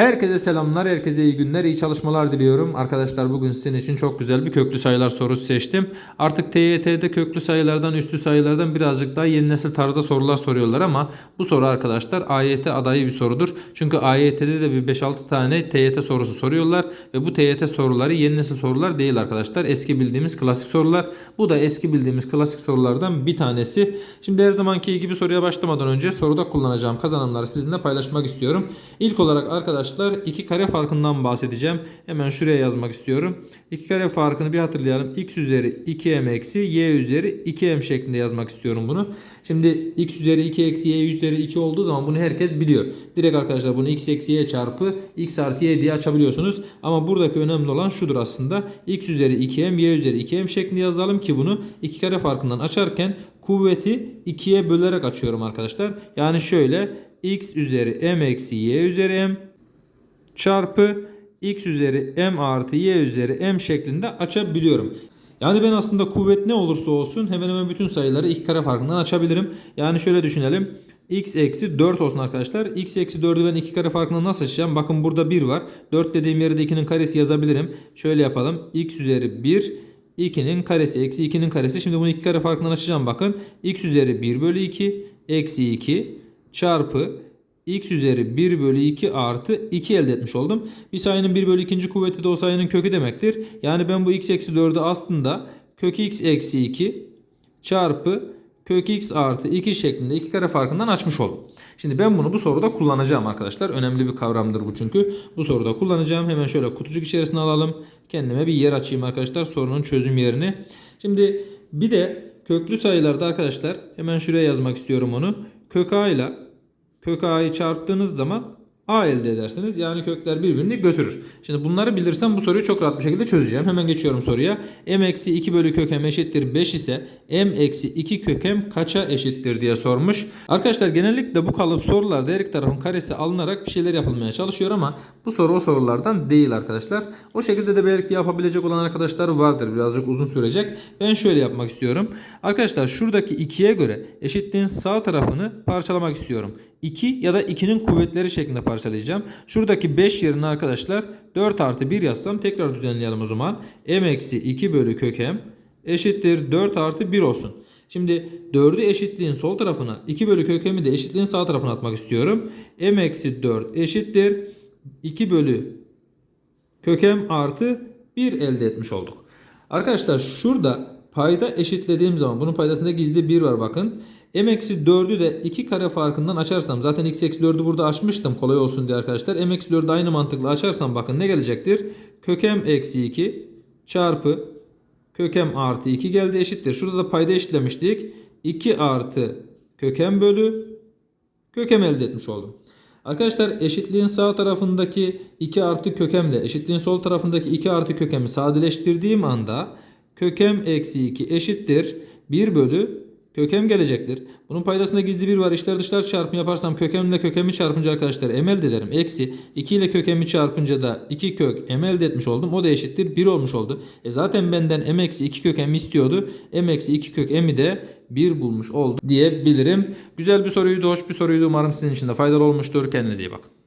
Herkese selamlar, herkese iyi günler, iyi çalışmalar diliyorum. Arkadaşlar bugün sizin için çok güzel bir köklü sayılar sorusu seçtim. Artık TYT'de köklü sayılardan, üstü sayılardan birazcık daha yeni nesil tarzda sorular soruyorlar ama bu soru arkadaşlar AYT adayı bir sorudur. Çünkü AYT'de de bir 5-6 tane TYT sorusu soruyorlar ve bu TYT soruları yeni nesil sorular değil arkadaşlar. Eski bildiğimiz klasik sorular. Bu da eski bildiğimiz klasik sorulardan bir tanesi. Şimdi her zamanki gibi soruya başlamadan önce soruda kullanacağım kazanımları sizinle paylaşmak istiyorum. İlk olarak arkadaşlar iki kare farkından bahsedeceğim. Hemen şuraya yazmak istiyorum. İki kare farkını bir hatırlayalım. x üzeri 2m eksi y üzeri 2m şeklinde yazmak istiyorum bunu. Şimdi x üzeri 2 eksi y üzeri 2 olduğu zaman bunu herkes biliyor. Direkt arkadaşlar bunu x eksi y çarpı x artı y diye açabiliyorsunuz. Ama buradaki önemli olan şudur aslında. x üzeri 2m y üzeri 2m şeklinde yazalım ki bunu iki kare farkından açarken kuvveti 2'ye bölerek açıyorum arkadaşlar. Yani şöyle x üzeri m eksi y üzeri m çarpı x üzeri m artı y üzeri m şeklinde açabiliyorum. Yani ben aslında kuvvet ne olursa olsun hemen hemen bütün sayıları iki kare farkından açabilirim. Yani şöyle düşünelim. x eksi 4 olsun arkadaşlar. x eksi 4'ü ben iki kare farkından nasıl açacağım? Bakın burada 1 var. 4 dediğim yere de 2'nin karesi yazabilirim. Şöyle yapalım. x üzeri 1 2'nin karesi eksi 2'nin karesi. Şimdi bunu iki kare farkından açacağım. Bakın x üzeri 1 bölü 2 eksi 2 çarpı x üzeri 1 bölü 2 artı 2 elde etmiş oldum. Bir sayının 1 bölü 2. kuvveti de o sayının kökü demektir. Yani ben bu x eksi 4'ü aslında kök x eksi 2 çarpı kök x artı 2 şeklinde iki kare farkından açmış oldum. Şimdi ben bunu bu soruda kullanacağım arkadaşlar. Önemli bir kavramdır bu çünkü. Bu soruda kullanacağım. Hemen şöyle kutucuk içerisine alalım. Kendime bir yer açayım arkadaşlar sorunun çözüm yerini. Şimdi bir de köklü sayılarda arkadaşlar hemen şuraya yazmak istiyorum onu. Kök a ile kök a'yı çarptığınız zaman a elde edersiniz. Yani kökler birbirini götürür. Şimdi bunları bilirsem bu soruyu çok rahat bir şekilde çözeceğim. Hemen geçiyorum soruya. m eksi 2 bölü kök m eşittir 5 ise m eksi 2 kök m kaça eşittir diye sormuş. Arkadaşlar genellikle bu kalıp sorularda her iki tarafın karesi alınarak bir şeyler yapılmaya çalışıyor ama bu soru o sorulardan değil arkadaşlar. O şekilde de belki yapabilecek olan arkadaşlar vardır. Birazcık uzun sürecek. Ben şöyle yapmak istiyorum. Arkadaşlar şuradaki 2'ye göre eşitliğin sağ tarafını parçalamak istiyorum. 2 ya da 2'nin kuvvetleri şeklinde parçalayacağım. Şuradaki 5 yerine arkadaşlar 4 artı 1 yazsam tekrar düzenleyelim o zaman. m eksi 2 bölü kök m eşittir 4 artı 1 olsun. Şimdi 4'ü eşitliğin sol tarafına 2 bölü kök m'i de eşitliğin sağ tarafına atmak istiyorum. m eksi 4 eşittir 2 bölü kök m artı 1 elde etmiş olduk. Arkadaşlar şurada payda eşitlediğim zaman bunun paydasında gizli 1 var bakın. M eksi 4'ü de 2 kare farkından açarsam zaten x eksi 4'ü burada açmıştım kolay olsun diye arkadaşlar. m eksi 4'ü aynı mantıkla açarsam bakın ne gelecektir? Kök m eksi 2 çarpı kök m artı 2 geldi eşittir. Şurada da payda eşitlemiştik. 2 artı kök m bölü kök m elde etmiş oldum. Arkadaşlar eşitliğin sağ tarafındaki 2 artı kökemle eşitliğin sol tarafındaki 2 artı kökemi sadeleştirdiğim anda kökem eksi 2 eşittir 1 bölü kökem gelecektir. Bunun paydasında gizli 1 var. İçler dışlar çarpımı yaparsam kökemle kökemi çarpınca arkadaşlar m elde ederim. Eksi 2 ile kökemi çarpınca da 2 kök m elde etmiş oldum. O da eşittir 1 olmuş oldu. E zaten benden m eksi 2 kök istiyordu. m eksi 2 kök m'i de 1 bulmuş oldu diyebilirim. Güzel bir soruydu, hoş bir soruydu. Umarım sizin için de faydalı olmuştur. Kendinize iyi bakın.